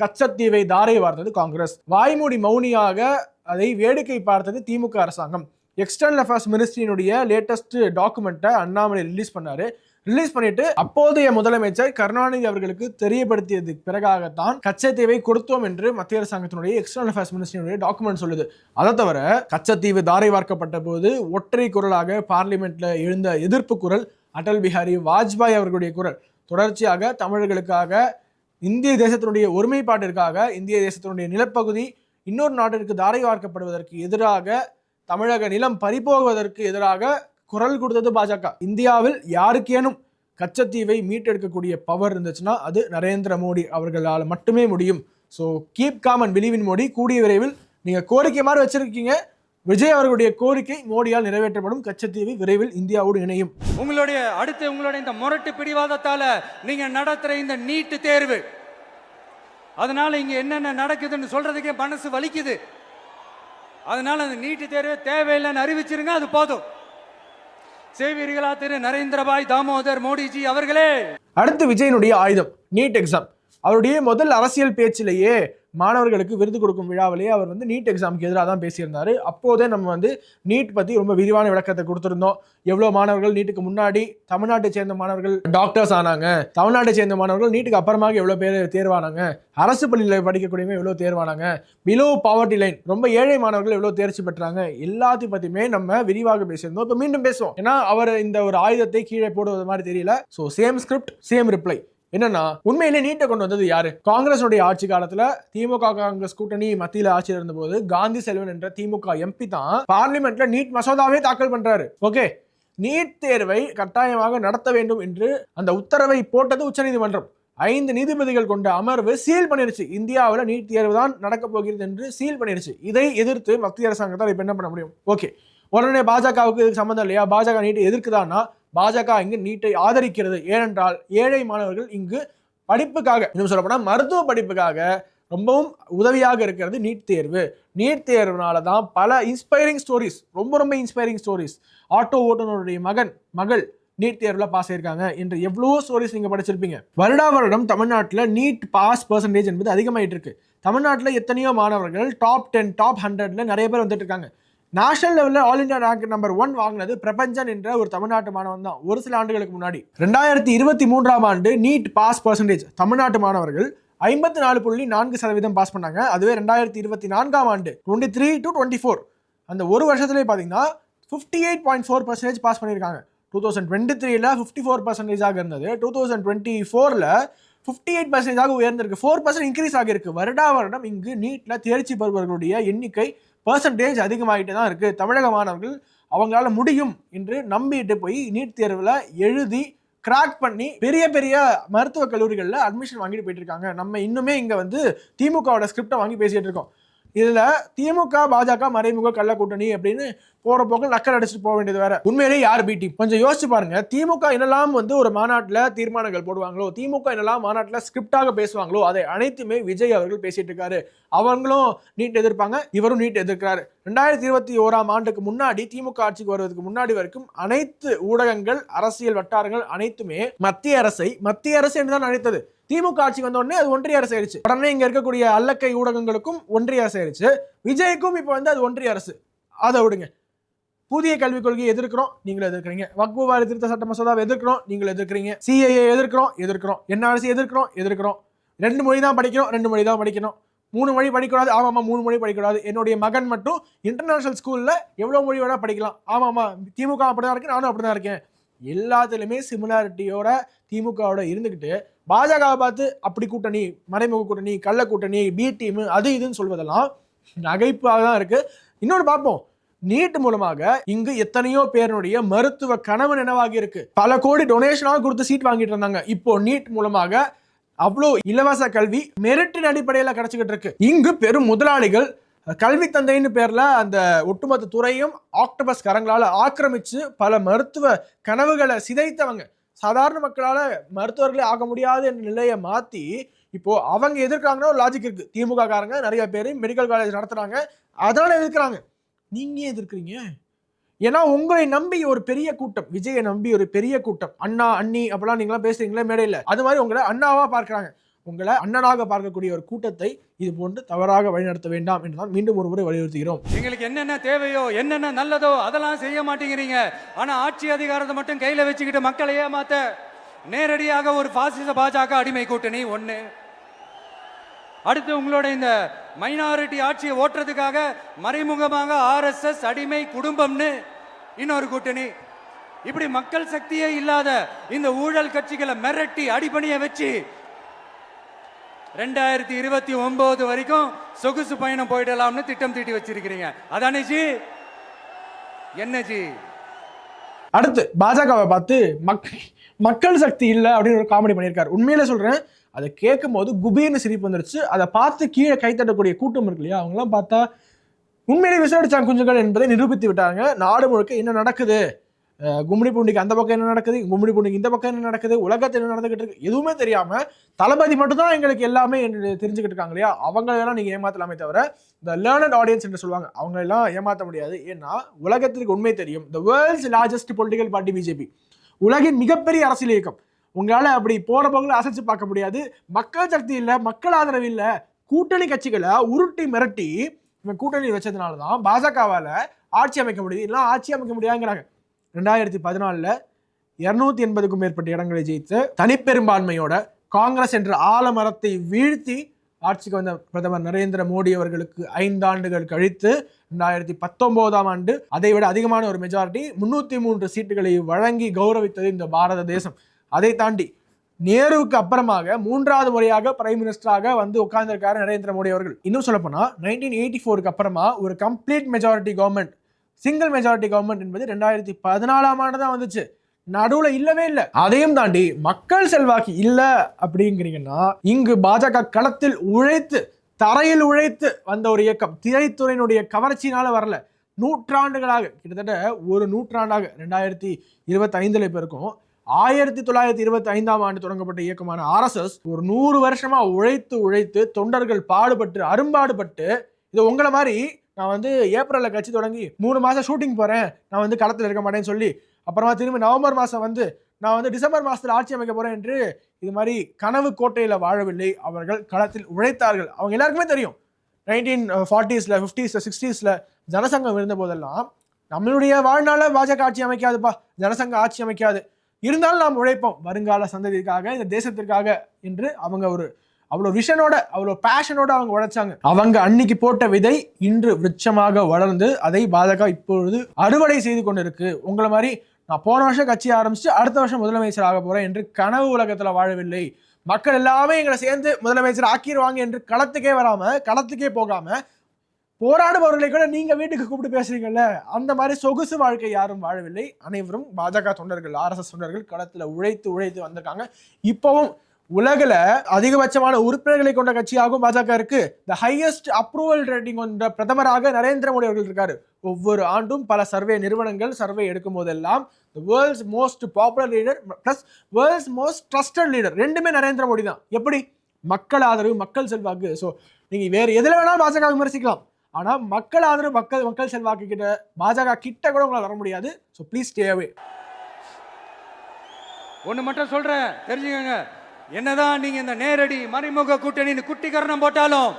கச்சத்தீவை தாரை வார்த்தது காங்கிரஸ். வாய்மூடி மௌனியாக அதை வேடிக்கை பார்த்தது திமுக அரசாங்கம். எக்ஸ்டர்னல் அஃபேர்ஸ் மினிஸ்ட்ரியினுடைய லேட்டஸ்ட் டாக்குமெண்ட்டை அண்ணாமலை ரிலீஸ் பண்ணாரு. ரிலீஸ் பண்ணிட்டு அப்போதைய முதலமைச்சர் கருணாநிதி அவர்களுக்கு தெரியப்படுத்தியது பிறகாகத்தான் கச்சத்தீவை கொடுத்தோம் என்று மத்திய அரசாங்கத்தினுடைய எக்ஸ்டர்னல் அஃபேர்ஸ் மினிஸ்ட்ரியினுடைய டாக்குமெண்ட் சொல்லுது. அதை தவிர கச்சத்தீவு தாரை வார்க்கப்பட்ட போது ஒற்றை குரலாக பார்லிமெண்ட்ல எழுந்த எதிர்ப்பு குரல் அடல் பிஹாரி வாஜ்பாய் அவர்களுடைய குரல். தொடர்ச்சியாக தமிழர்களுக்காக இந்திய தேசத்தினுடைய ஒருமைப்பாட்டிற்காக இந்திய தேசத்தினுடைய நிலப்பகுதி இன்னொரு நாட்டிற்கு தாரை வார்க்கப்படுவதற்கு எதிராக தமிழக நிலம் பறிபோகுவதற்கு எதிராக குரல் கொடுத்தது பாஜக. இந்தியாவில் யாருக்கேனும் கச்சத்தீவை மீட்டெடுக்கக்கூடிய பவர் இருந்துச்சுன்னா அது நரேந்திர மோடி அவர்களால் மட்டுமே முடியும். So keep calm and Modi. கூடிய விரைவில் நீங்கள் கோரிக்கை மாதிரி வச்சிருக்கீங்க. விஜய் அவர்களுடைய கோரிக்கை மோடியால் நிறைவேற்றப்படும். கச்சத்தீவு விரைவில் இந்தியாவோடு இணையும். உங்களுடைய அடுத்து உங்களுடைய இந்த முரட்டு பிடிவாதத்தால நீங்க நடத்துற இந்த நீட்டு தேர்வு. அதனால இங்க என்னென்ன நடக்குதுன்னு சொல்றதுக்கே மனசு வலிக்குது. அதனால அந்த நீட்டு தேர்வு தேவையில்லைன்னு அறிவிச்சிருங்க அது போதும். செய்வீர்களா திரு நரேந்திரபாய் தாமோதர் மோடிஜி அவர்களே? அடுத்து விஜயனுடைய ஆயுதம் நீட் எக்ஸாம் அவருடைய முதல் அரசியல் பேச்சிலேயே மாணவர்களுக்கு விருது கொடுக்கும் விழாவிலேயே அவர் வந்து நீட் எக்ஸாமுக்கு எதிராக தான் பேசியிருந்தார். அப்போதே நம்ம வந்து நீட் பற்றி ரொம்ப விரிவான விளக்கத்தை கொடுத்துருந்தோம். எவ்வளோ மாணவர்கள் நீட்டுக்கு முன்னாடி தமிழ்நாட்டை சேர்ந்த மாணவர்கள் டாக்டர்ஸ் ஆனாங்க. தமிழ்நாட்டை சேர்ந்த மாணவர்கள் நீட்டுக்கு அப்புறமாக எவ்வளோ பேர் தேர்வானாங்க. அரசு பள்ளியில் படிக்கக்கூடியவங்க எவ்வளோ தேர்வானாங்க. பிலோ பாவர்ட்டி லைன் ரொம்ப ஏழை மாணவர்கள் எவ்வளோ தேர்ச்சி பெற்றாங்க. எல்லாத்தையும் பற்றியுமே நம்ம விரிவாக பேசியிருந்தோம். இப்போ மீண்டும் பேசுவோம். ஏன்னா அவர் இந்த ஒரு ஆயுதத்தை கீழே போடுவது மாதிரி தெரியல. So same script same reply என்னன்னா உண்மையிலே நீட்டை கொண்டு வந்தது யாரு? காங்கிரஸுடைய ஆட்சி காலத்துல திமுக காங்கிரஸ் கூட்டணி மத்தியில ஆட்சியில் இருந்தபோது காந்தி செல்வன் என்ற திமுக எம்பி தான் பார்லிமெண்ட்ல நீட் மசோதாவே தாக்கல் பண்றாரு. ஓகே? நீட் தேர்வை கட்டாயமாக நடத்த வேண்டும் என்று அந்த உத்தரவை போட்டது உச்சநீதிமன்றம். ஐந்து நீதிபதிகள் கொண்ட அமர்வு சீல் பண்ணிருச்சு. இந்தியாவில் நீட் தேர்வு தான் நடக்க போகிறது என்று சீல் பண்ணிருச்சு. இதை எதிர்த்து மத்திய அரசாங்கத்தால் இப்போ என்ன பண்ண முடியும்? ஓகே? உடனே பாஜகவுக்கு இதுக்கு சம்மந்தம் இல்லையா? பாஜக நீட் எதிர்க்குதான்னா பாஜக இங்கு நீட்டை ஆதரிக்கிறது. ஏனென்றால் ஏழை மாணவர்கள் இங்கு படிப்புக்காக இன்னும் சொல்லப்போனால் மருத்துவ படிப்புக்காக ரொம்பவும் உதவியாக இருக்கிறது நீட் தேர்வு. நீட் தேர்வுனால தான் பல இன்ஸ்பைரிங் ஸ்டோரிஸ் ரொம்ப ரொம்ப இன்ஸ்பைரிங் ஸ்டோரிஸ் ஆட்டோ ஓட்டுநருடைய மகன் மகள் நீட் தேர்வில் பாஸ் ஆயிருக்காங்க என்று எவ்வளவோ ஸ்டோரிஸ் நீங்கள் படிச்சிருப்பீங்க. வருடா வருடம் தமிழ்நாட்டில் நீட் பாஸ் பர்சன்டேஜ் என்பது அதிகமாயிட்டு இருக்கு. தமிழ்நாட்டில் எத்தனையோ மாணவர்கள் டாப் டென் டாப் ஹண்ட்ரட்ல நிறைய பேர் வந்துட்டு இருக்காங்க. நேஷனல் லெவலில் all India rank number one வாங்கினது பிரபஞ்சன் என்ற ஒரு தமிழ்நாட்டு மாணவன் தான். ஒரு சில ஆண்டுகளுக்கு முன்னாடி. ரெண்டாயிரத்தி இருபத்தி மூன்றாம் ஆண்டு நீட் பாஸ் பர்சன்டேஜ் தமிழ்நாட்டு மாணவர்கள் ஐம்பத்தி நாலு புள்ளி நான்கு சதவீதம் பாஸ் பண்ணாங்க. அதுவே ரெண்டாயிரத்தி இருபத்தி நான்காம் ஆண்டு twenty three to twenty four அந்த ஒரு வருஷத்துலேயே பார்த்தீங்கன்னா fifty eight point four percentage pass பண்ணியிருக்காங்க. டூ தௌசண்ட் டுவெண்ட்டி த்ரீல ஃபிஃப்டி ஃபோர் பர்சன்டேஜாக இருந்தது. டூ தௌசண்ட் டுவெண்ட்டி ஃபோரில் ஃபிஃப்டி எயிட் பர்சன்டேஜாக உயர்ந்திருக்கு. ஃபோர் பர்சன்ட் இன்க்ரீஸ் ஆகியிருக்கு. வருடா வருடம் இங்கு நீட்டில் தேர்ச்சி பெறுபவர்களுடைய எண்ணிக்கை பர்சன்டேஜ் அதிகமாகிட்டே தான் இருக்குது தமிழக மாணவர்கள் அவங்களால முடியும் என்று நம்பிட்டு போய் நீட் தேர்வில் எழுதி கிராக் பண்ணி பெரிய பெரிய மருத்துவக் கல்லூரிகளில் அட்மிஷன் வாங்கிட்டு போயிட்டு இருக்காங்க. நம்ம இன்னுமே இங்கே வந்து திமுகவோட ஸ்கிரிப்டை வாங்கி பேசிகிட்டு இருக்கோம். இதில் திமுக பாஜக மறைமுக கள்ள கூட்டணி அப்படின்னு போகிற போக்கில் நக்கல் அடிச்சுட்டு போக வேண்டியது வேற. உண்மையிலேயே யார் பீட்டி கொஞ்சம் யோசிச்சு பாருங்க. திமுக என்னெல்லாம் வந்து ஒரு மாநாட்டில் தீர்மானங்கள் போடுவாங்களோ திமுக என்னெல்லாம் மாநாட்டில் ஸ்கிரிப்டாக பேசுவாங்களோ அதை அனைத்துமே விஜய் அவர்கள் பேசிட்டு இருக்காரு. அவங்களும் நீட் எதிர்ப்பாங்க இவரும் நீட் எதிர்க்கிறாரு. ரெண்டாயிரத்தி இருபத்தி ஓராம் ஆண்டுக்கு முன்னாடி திமுக ஆட்சிக்கு வருவதற்கு முன்னாடி வரைக்கும் அனைத்து ஊடகங்கள் அரசியல் வட்டாரங்கள் அனைத்துமே மத்திய அரசை மத்திய அரசு என்று தான் அழைத்தது. திமுக ஆட்சி வந்தோடனே அது ஒன்றிய அரசு ஆயிடுச்சு. உடனே இங்க இருக்கக்கூடிய அல்லக்கை ஊடகங்களுக்கும் ஒன்றிய அரசு ஆயிடுச்சு. விஜய்க்கும் இப்போ வந்து அது ஒன்றிய அரசு. அதை விடுங்க. புதிய கல்விக் கொள்கையை எதிர்க்கிறோம். நீங்களும் எதிர்க்கிறீங்க. வக்புவாரி திருத்த சட்ட மசோதாவை எதிர்க்கிறோம். நீங்களும் எதிர்க்கிறீங்க. சிஏஏ எதிர்க்கிறோம். எதிர்க்கிறோம். என்ஆர்சி எதிர்க்கிறோம். எதிர்க்கிறோம். ரெண்டு மொழி தான் படிக்கிறோம் ரெண்டு மொழி தான் படிக்கணும். மூணு மொழி படிக்கக்கூடாது. ஆமாம்மா மூணு மொழி படிக்கக்கூடாது. என்னுடைய மகன் மட்டும் இன்டர்நேஷனல் ஸ்கூலில் எவ்வளோ மொழி வேணால் படிக்கலாம். ஆமாம்மா திமுக அப்படி தான் இருக்கேன் நானும் அப்படி தான் இருக்கேன். எல்லாத்துலேயுமே சிமிலாரிட்டியோட திமுகவோட இருந்துக்கிட்டு பாஜகவை பார்த்து அப்படி கூட்டணி மறைமுக கூட்டணி கள்ள கூட்டணி பி டீம் அது இதுன்னு சொல்வதெல்லாம் நகைப்பாக தான் இருக்கு. இன்னொன்று பார்ப்போம். நீட் மூலமாக இங்கு எத்தனையோ பேருடைய மருத்துவ கனவு நினைவாகி இருக்கு. பல கோடி டொனேஷனாக கொடுத்து சீட் வாங்கிட்டு இருந்தாங்க. இப்போ நீட் மூலமாக அவ்வளோ இலவச கல்வி மெரிட்டின் அடிப்படையில் கிடைச்சிக்கிட்டு இருக்கு. இங்கு பெரும் முதலாளிகள் கல்வி தந்தைன்னு பேரில் அந்த ஒட்டுமொத்த துறையும் ஆக்டபஸ் கரங்களால் ஆக்கிரமித்து பல மருத்துவ கனவுகளை சிதைத்தவங்க. சாதாரண மக்களால் மருத்துவர்களே ஆக முடியாது என்ற நிலையை மாற்றி இப்போது அவங்க எதிர்க்கிறாங்கன்னா ஒரு லாஜிக் இருக்குது திமுக காரங்க நிறைய பேர் மெடிக்கல் காலேஜ் நடத்துகிறாங்க அதனால் எதிர்க்கிறாங்க. நீங்கள் எதிர்க்கிறீங்க? ஏன்னா உங்களை நம்பி ஒரு பெரிய கூட்டம் விஜயை நம்பி ஒரு பெரிய கூட்டம். அண்ணா அண்ணி அப்படிலாம் நீங்களாம் பேசுறீங்களே மேடையில். அது மாதிரி உங்களை அண்ணாவா பார்க்குறாங்க. உங்களை அண்ணனாக பார்க்கக்கூடிய ஒரு கூட்டத்தை இது போன்று தவறாக வழிநடத்த வேண்டாம் என்று தான் மீண்டும் ஒரு முறை வலியுறுத்துகிறோம். எங்களுக்கு என்னென்ன தேவையோ என்னென்ன நல்லதோ அதெல்லாம் செய்ய மாட்டேங்கிறீங்க. ஆனா ஆட்சி அதிகாரத்தை மட்டும் கையில வச்சுக்கிட்டு மக்களை ஏமாத்த நேரடியாக ஒரு பாசிச பாஜக அடிமை கூட்டணி ஒண்ணு. அடுத்து உங்களோட இந்த மைனாரிட்டி ஆட்சியை ஓட்டுறதுக்காக மறைமுகமாக ஆர்எஸ்எஸ் அடிமை குடும்பம்னு இன்னொரு கூட்டணி. இப்படி மக்கள் சக்தியே இல்லாத இந்த ஊழல் கட்சிகளை மிரட்டி அடிப்பணியை வச்சு ரெண்டாயிரத்தி இருபத்தி ஒன்பது வரைக்கும் சொகுசு பயணம் போயிடலாம்னு திட்டம் தீட்டி வச்சிருக்கிறீங்க. அதானே ஜி என்ன ஜி அடுத்து பாஜகவை பார்த்து மக் மக்கள் சக்தி இல்லை அப்படின்னு ஒரு காமெடி பண்ணியிருக்காரு. உண்மையில சொல்றேன் அதை கேட்கும் போது குபீர்னு சிரிப்பு வந்துருச்சு. அதை பார்த்து கீழே கைத்தட்டக்கூடிய கூட்டம் இருக்கு இல்லையா அவங்களாம் பார்த்தா உண்மையிலே விசாரிச்சாங்க குஞ்சுகள் என்பதை நிரூபித்து விட்டாங்க. நாடு முழுக்க என்ன நடக்குது? கும்மிடி பூண்டிக்கு அந்த பக்கம் என்ன நடக்குது? கும்மிடி பூண்டிக்கு இந்த பக்கம் என்ன நடக்குது? உலகத்தில் என்ன நடந்துகிட்டு இருக்கு? எதுவுமே தெரியாம தளபதி மட்டும்தான் எங்களுக்கு எல்லாமே தெரிஞ்சுக்கிட்டு இருக்காங்க இல்லையா? அவங்க எல்லாம் நீங்க ஏமாத்தலாமே தவிர இந்த லேர்னட் ஆடியன்ஸ் என்று சொல்லுவாங்க. அவங்க எல்லாம் ஏமாத்த முடியாது. ஏன்னா உலகத்திற்கு உண்மை தெரியும். The world's largest political party BJP உலகின் மிகப்பெரிய அரசியல் இயக்கம். உங்களால அப்படி போற போக்கில் அசைச்சு பார்க்க முடியாது. மக்கள் சக்தி இல்லை மக்கள் ஆதரவு இல்லை. கூட்டணி கட்சிகளை உருட்டி மிரட்டி இவன் கூட்டணி வச்சதுனால தான் பாஜகவால ஆட்சி அமைக்க முடியுது. இல்லைன்னா ஆட்சி அமைக்க முடியாதுங்கிறாங்க. ரெண்டாயிரத்தி பதினாலில் இரநூத்தி எண்பதுக்கும் மேற்பட்ட இடங்களை ஜெயித்து தனிப்பெரும்பான்மையோட காங்கிரஸ் என்ற ஆலமரத்தை வீழ்த்தி ஆட்சிக்கு வந்த பிரதமர் நரேந்திர மோடி அவர்களுக்கு ஐந்தாண்டுகள் கழித்து ரெண்டாயிரத்தி பத்தொன்பதாம் ஆண்டு அதை விட அதிகமான ஒரு மெஜாரிட்டி முன்னூற்றி மூன்று சீட்டுகளை வழங்கி கௌரவித்தது இந்த பாரத தேசம். அதை தாண்டி நேருவுக்கு அப்புறமாக மூன்றாவது முறையாக பிரைம் மினிஸ்டராக வந்து உட்கார்ந்திருக்காரு நரேந்திர மோடி அவர்கள். இன்னும் சொல்லப்போனால் நைன்டீன் எயிட்டி ஃபோருக்கு அப்புறமா ஒரு complete majority government single majority government என்பது ரெண்டாயிரத்தி பதினாலாம் ஆண்டு தான் வந்துச்சு. நடுவுல இல்லவே இல்லை. அதையும் தாண்டி மக்கள் செல்வாக்கு இல்லை அப்படிங்கிறீங்கன்னா இங்கு பாஜக களத்தில் உழைத்து தரையில் உழைத்து வந்த ஒரு இயக்கம் திரைத்துறையினுடைய கவர்ச்சினால வரல. நூற்றாண்டுகளாக கிட்டத்தட்ட ஒரு நூற்றாண்டாக ரெண்டாயிரத்தி இருபத்தி ஐந்துல இப்போ இருக்கும். ஆயிரத்தி தொள்ளாயிரத்தி இருபத்தி ஐந்தாம் ஆண்டு தொடங்கப்பட்ட இயக்கமான ஆர்எஸ்எஸ் ஒரு நூறு வருஷமா உழைத்து உழைத்து தொண்டர்கள் பாடுபட்டு அரும்பாடுபட்டு இது உங்களை மாதிரி நான் வந்து ஏப்ரலில் கட்சி தொடங்கி மூணு மாதம் ஷூட்டிங் போகிறேன் நான் வந்து களத்தில் இருக்க மாட்டேன்னு சொல்லி அப்புறமா திரும்பி நவம்பர் மாதம் வந்து நான் வந்து டிசம்பர் மாதத்தில் ஆட்சி அமைக்க போகிறேன் என்று இது மாதிரி கனவு கோட்டையில் வாழவில்லை. அவர்கள் களத்தில் உழைத்தார்கள். அவங்க எல்லாருக்குமே தெரியும். நைன்டீன் ஃபார்ட்டிஸில் ஃபிஃப்டிஸில் சிக்ஸ்டீஸில் ஜனசங்கம் இருந்த போதெல்லாம் நம்மளுடைய வாழ்நாள பாஜக ஆட்சி அமைக்காதுப்பா. ஜனசங்க ஆட்சி அமைக்காது. இருந்தாலும் நாம் உழைப்போம். வருங்கால சந்ததிக்காக இந்த தேசத்திற்காக என்று அவங்க ஒரு அவ்வளோ விஷனோட அவ்வளோ பேஷனோட அவங்க உழைச்சாங்க. அவங்க அன்னைக்கு போட்ட விதை இன்று விருட்சமாக வளர்ந்து அதை பாஜக இப்பொழுது அறுவடை செய்து கொண்டிருக்கு. உங்களை மாதிரி நான் போன வருஷம் கட்சி ஆரம்பிச்சு அடுத்த வருஷம் முதலமைச்சர் ஆக போறேன் என்று கனவு உலகத்தில் வாழவில்லை. மக்கள் எல்லாமே எங்களை சேர்ந்து முதலமைச்சர் ஆக்கிடுவாங்க என்று களத்துக்கே வராம களத்துக்கே போகாம போராடுபவர்களை கூட நீங்க வீட்டுக்கு கூப்பிட்டு பேசுறீங்கல்ல அந்த மாதிரி சொகுசு வாழ்க்கை யாரும் வாழவில்லை. அனைவரும் பாஜக தொண்டர்கள் ஆர்எஸ்எஸ் தொண்டர்கள் களத்தில் உழைத்து உழைத்து வந்திருக்காங்க. இப்பவும் உலகில் அதிகபட்சமான உறுப்பினர்களை கொண்ட கட்சியாகவும் பாஜக இருக்கு. த ஹையஸ்ட் அப்ரூவல் ரேட்டிங் கொண்ட பிரதமராக நரேந்திர மோடி அவர்கள் இருக்காரு. ஒவ்வொரு ஆண்டும் பல சர்வே நிறுவனங்கள் சர்வே எடுக்கும் போதெல்லாம் the world's most popular leader plus world's most trusted leader ரெண்டுமே நரேந்திர மோடி தான். எப்படி? மக்கள் ஆதரவு மக்கள் செல்வாக்கு. ஸோ நீங்கள் வேறு எதில் வேணாலும் பாஜக விமர்சிக்கலாம். ஆனால் மக்கள் ஆதரவு மக்கள் மக்கள் செல்வாக்கு கிட்ட பாஜக கிட்ட கூட உங்களால் வர முடியாது. ஸோ ப்ளீஸ் ஸ்டே அவே ஒன்று மட்டும் சொல்கிறேன் தெரிஞ்சுக்கங்க. என்னதான் நீங்க இந்த நேரடி மறைமுக கூட்டணின்னு குட்டிக்கரணம் போட்டாலும்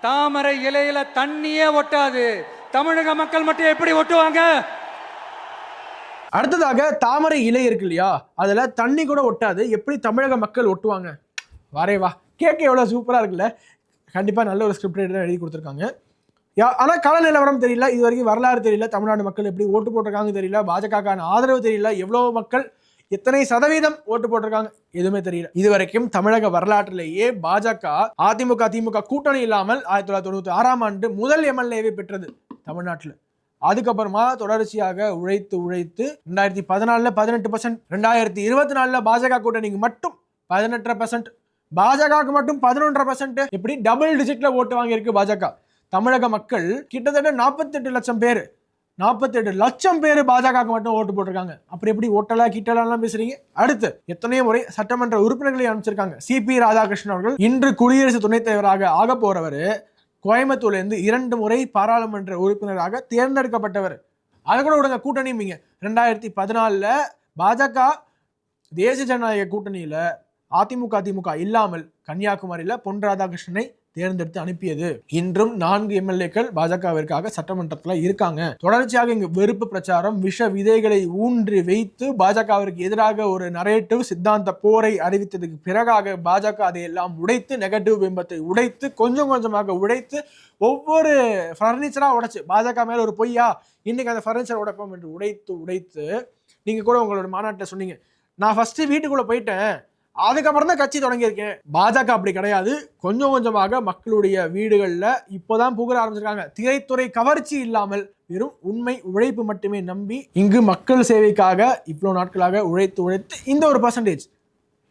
தாமரை இலையில தண்ணியே ஒட்டாது. தமிழக மக்கள் மட்டும் எப்படி ஒட்டுவாங்க? அடுத்ததாக தாமரை இலை இருக்கு இல்லையா? அதுல தண்ணி கூட ஒட்டாது. எப்படி தமிழக மக்கள் ஒட்டுவாங்க? வரே வா. கேட்க எவ்வளவு சூப்பரா இருக்குல்ல? கண்டிப்பா நல்ல ஒரு ஸ்கிரிப்ட் தான் எழுதி கொடுத்துருக்காங்க. யா- ஆனால் கள நிலவரம் தெரியல. இது வரைக்கும் வரலாறு தெரியல. தமிழ்நாடு மக்கள் எப்படி ஓட்டு போட்டிருக்காங்க தெரியல. பாஜகக்கான ஆதரவு தெரியல. எவ்வளோ மக்கள் எத்தனை சதவீதம் ஓட்டு போட்டிருக்காங்க? எதுவுமே தெரியல. இது வரைக்கும் தமிழக வரலாற்றிலேயே பாஜக அதிமுக திமுக கூட்டணி இல்லாமல் ஆயிரத்தி தொள்ளாயிரத்தி தொண்ணூத்தி ஆறாம் ஆண்டு முதல் எம்எல்ஏவை பெற்றது தமிழ்நாட்டில். அதுக்கப்புறமா தொடர்ச்சியாக உழைத்து உழைத்து ரெண்டாயிரத்தி பதினாலில் பதினெட்டு பர்சன்ட் ரெண்டாயிரத்தி இருபத்தி நாலில் பாஜக கூட்டணிக்கு மட்டும் பதினெட்டரை பர்சன்ட் பாஜகவுக்கு மட்டும் பதினொன்றரை பர்சன்ட் இப்படி டபுள் டிஜிட்டில் ஓட்டு வாங்கியிருக்கு பாஜக. தமிழக மக்கள் கிட்டத்தட்ட நாற்பத்தெட்டு லட்சம் பேர் நாற்பத்தெட்டு லட்சம் பேர் பாஜகவுக்கு மட்டும் ஓட்டு போட்டிருக்காங்க. அப்புறம் எப்படி ஓட்டலா கிட்டலாம் பேசுறீங்க? அடுத்து எத்தனையோ முறை சட்டமன்ற உறுப்பினர்களை அனுப்பிச்சிருக்காங்க. சிபி ராதாகிருஷ்ணன் அவர்கள். இன்று குடியரசு துணைத் தலைவராக ஆக போறவர் கோயம்புத்தூர்லேருந்து இரண்டு முறை பாராளுமன்ற உறுப்பினராக தேர்ந்தெடுக்கப்பட்டவர். அதை கூட விடுங்க கூட்டணியுமிங்க ரெண்டாயிரத்தி பதினாலில் பாஜக தேசிய ஜனநாயக கூட்டணியில் அதிமுக அதிமுக இல்லாமல் கன்னியாகுமரியில் பொன் ராதாகிருஷ்ணனை தேர்ந்தெடுத்து அனுப்பியது. இன்றும் நான்கு எம்எல்ஏக்கள் பாஜகவிற்காக சட்டமன்றத்தில் இருக்காங்க. தொடர்ச்சியாக இங்கு வெறுப்பு பிரச்சாரம் விஷ விதைகளை ஊன்றி வைத்து பாஜகவிற்கு எதிராக ஒரு நரேட்டிவ் சித்தாந்த போரை அறிவித்ததுக்கு பிறகாக பாஜக அதையெல்லாம் உடைத்து நெகட்டிவ் பிம்பத்தை உடைத்து கொஞ்சம் கொஞ்சமாக உடைத்து ஒவ்வொரு ஃபர்னிச்சராக உடைச்சு பாஜக மேலே ஒரு பொய்யா? இன்னைக்கு அந்த ஃபர்னிச்சர் உடைப்போம் என்று உடைத்து உடைத்து நீங்கள் கூட உங்களோட மாநாட்டில் சொன்னீங்க. நான் ஃபஸ்ட்டு வீட்டுக்குள்ளே போயிட்டேன். அதுக்கப்புறம் தான் கட்சி தொடங்கியிருக்கேன் பாஜக அப்படி கிடையாது. கொஞ்சம் கொஞ்சமாக மக்களுடைய வீடுகளில் இப்போதான் புகழ ஆரம்பிச்சிருக்காங்க. திரைத்துறை கவர்ச்சி இல்லாமல் வெறும் உண்மை உழைப்பு மட்டுமே நம்பி இங்கு மக்கள் சேவைக்காக இவ்வளோ நாட்களாக உழைத்து உழைத்து இந்த ஒரு பர்சன்டேஜ்